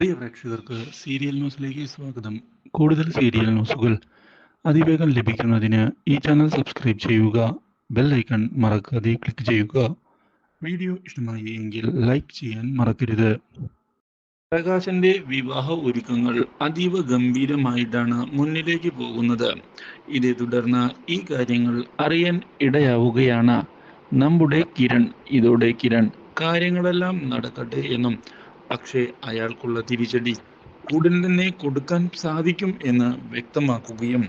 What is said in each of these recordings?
പ്രിയ പ്രേക്ഷകർക്ക് സീരിയൽ ന്യൂസിലേക്ക് സ്വാഗതം. കൂടുതൽ സീരിയൽ ന്യൂസുകൾ അതിവേഗം ലഭിക്കുന്നതിന് ഈ ചാനൽ സബ്സ്ക്രൈബ് ചെയ്യുക ബെൽ ഐക്കൺ മറക്കാതെ ക്ലിക്ക് ചെയ്യുക. വീഡിയോ ഇഷ്ടമായി എങ്കിൽ ലൈക്ക് ചെയ്യാൻ മറക്കരുത്. പ്രകാശന്റെ വിവാഹ ഒരുക്കങ്ങൾ അതീവ ഗംഭീരമായിട്ടാണ് മുന്നിലേക്ക് പോകുന്നത്. ഇതേ തുടർന്ന് ഈ കാര്യങ്ങൾ അറിയാൻ ഇടയാവുകയാണ്. നമ്മുടെ കിരൺ ഇതോടെ കിരൺ കാര്യങ്ങളെല്ലാം നടക്കട്ടെ എന്നും പക്ഷേ അയാൾക്കുള്ള തിരിച്ചടി ഉടൻ തന്നെ കൊടുക്കാൻ സാധിക്കും എന്ന് വ്യക്തമാക്കുകയും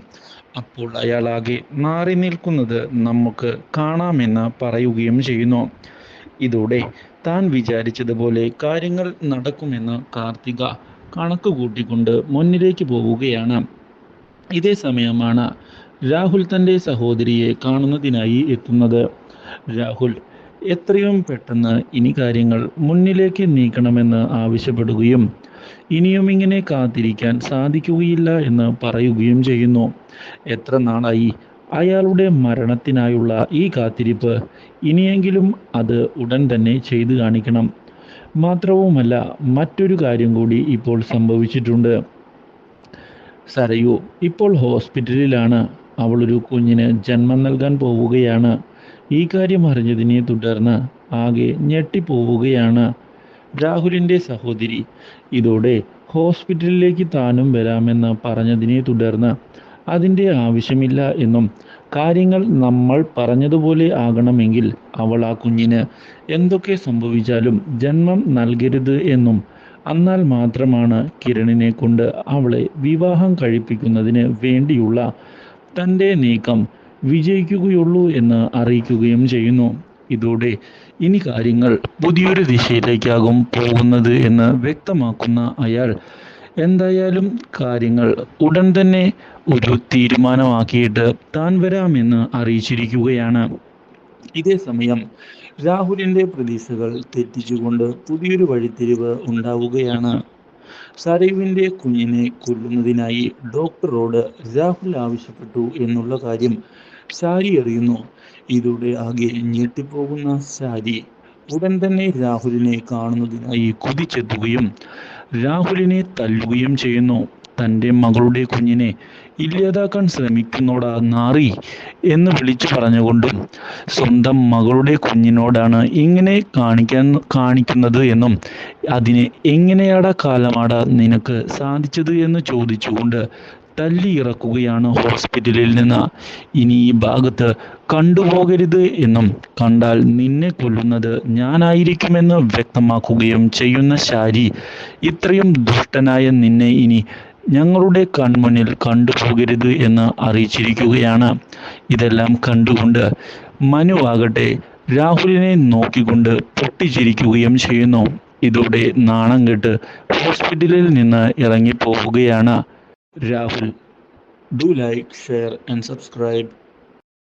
അപ്പോൾ അയാളാകെ മാറി നിൽക്കുന്നത് നമുക്ക് കാണാമെന്ന് പറയുകയും ചെയ്യുന്നു. ഇതോടെ താൻ വിചാരിച്ചതുപോലെ കാര്യങ്ങൾ നടക്കുമെന്ന് കാർത്തിക കണക്ക് കൂട്ടിക്കൊണ്ട് മുന്നിലേക്ക് പോവുകയാണ്. ഇതേ സമയമാണ് രാഹുൽ തന്റെ സഹോദരിയെ കാണുന്നതിനായി എത്തുന്നത്. രാഹുൽ എത്രയും പെട്ടെന്ന് ഇനി കാര്യങ്ങൾ മുന്നിലേക്ക് നീക്കണമെന്ന് ആവശ്യപ്പെടുകയും ഇനിയും ഇങ്ങനെ കാത്തിരിക്കാൻ സാധിക്കുകയില്ല എന്ന് പറയുകയും ചെയ്യുന്നു. എത്ര നാളായി അയാളുടെ മരണത്തിനായുള്ള ഈ കാത്തിരിപ്പ് ഇനിയെങ്കിലും അത് ഉടൻ തന്നെ ചെയ്തു കാണിക്കണം. മാത്രവുമല്ല മറ്റൊരു കാര്യം കൂടി ഇപ്പോൾ സംഭവിച്ചിട്ടുണ്ട്. സരയു ഇപ്പോൾ ഹോസ്പിറ്റലിലാണ്. അവളൊരു കുഞ്ഞിന് ജന്മം നൽകാൻ പോവുകയാണ്. ഈ കാര്യം അറിഞ്ഞതിനെ തുടർന്ന് ആകെ ഞെട്ടിപ്പോവുകയാണ് രാഹുലിന്റെ സഹോദരി. ഇതോടെ ഹോസ്പിറ്റലിലേക്ക് താനും വരാമെന്ന് പറഞ്ഞതിനെ തുടർന്ന് അതിന്റെ ആവശ്യമില്ല എന്നും കാര്യങ്ങൾ നമ്മൾ പറഞ്ഞതുപോലെ ആകണമെങ്കിൽ അവൾ ആ കുഞ്ഞിന് എന്തൊക്കെ സംഭവിച്ചാലും ജന്മം നൽകരുത് എന്നും എന്നാൽ മാത്രമാണ് കിരണിനെ കൊണ്ട് അവളെ വിവാഹം കഴിപ്പിക്കുന്നതിന് വേണ്ടിയുള്ള തന്റെ നീക്കം വിജയിക്കുകയുള്ളൂ എന്ന് അറിയിക്കുകയും ചെയ്യുന്നു. ഇതോടെ ഇനി കാര്യങ്ങൾ പുതിയൊരു ദിശയിലേക്കാകും പോകുന്നത് എന്ന് വ്യക്തമാക്കുന്ന അയാൾ എന്തായാലും കാര്യങ്ങൾ ഉടൻ തന്നെ ഒരു തീരുമാനമാക്കിയിട്ട് താൻ വരാമെന്ന് അറിയിച്ചിരിക്കുകയാണ്. ഇതേ സമയം രാഹുലിന്റെ പ്രതീക്ഷകൾ തെറ്റിച്ചുകൊണ്ട് പുതിയൊരു വഴിത്തിരിവ് ഉണ്ടാവുകയാണ്. സരയുവിന്റെ കുഞ്ഞിനെ കൊല്ലുന്നതിനായി ഡോക്ടറോട് രാഹുൽ ആവശ്യപ്പെട്ടു എന്നുള്ള കാര്യം സാരി അറിയുന്നു. ഇതോടെ ആകെ ഞെട്ടിപ്പോകുന്ന സാരി ഉടൻ തന്നെ രാഹുലിനെ കാണുന്നതിനായി കുതിച്ചെത്തുകയും രാഹുലിനെ തല്ലുകയും ചെയ്യുന്നു. തന്റെ മകളുടെ കുഞ്ഞിനെ ഇല്ലാതാക്കാൻ ശ്രമിക്കുന്നോടാ നാറി എന്ന് വിളിച്ചു പറഞ്ഞുകൊണ്ടും സ്വന്തം മകളുടെ കുഞ്ഞിനോടാണ് ഇങ്ങനെ കാണിക്കാൻ കാണിക്കുന്നത് എന്നും അതിന് എങ്ങനെയാടാ കാലമാടാ നിനക്ക് സാധിച്ചത് എന്ന് ചോദിച്ചുകൊണ്ട് തല്ലി ഇറക്കുകയാണ് ഹോസ്പിറ്റലിൽ നിന്ന്. ഇനി ഈ ഭാഗത്ത് കണ്ടുപോകരുത് എന്നും കണ്ടാൽ നിന്നെ കൊല്ലുന്നത് ഞാനായിരിക്കുമെന്ന് വ്യക്തമാക്കുകയും ചെയ്യുന്ന ശാരി ഇത്രയും ദുഷ്ടനായ നിന്നെ ഇനി ഞങ്ങളുടെ കൺമുന്നിൽ കണ്ടുപോകരുത് എന്ന് അറിയിച്ചിരിക്കുകയാണ്. ഇതെല്ലാം കണ്ടുകൊണ്ട് മനുവാകട്ടെ രാഹുലിനെ നോക്കിക്കൊണ്ട് പൊട്ടിച്ചിരിക്കുകയും ചെയ്യുന്നു. ഇതോടെ നാണം കെട്ട് ഹോസ്പിറ്റലിൽ നിന്ന് ഇറങ്ങിപ്പോവുകയാണ് Rahul. Do like share and subscribe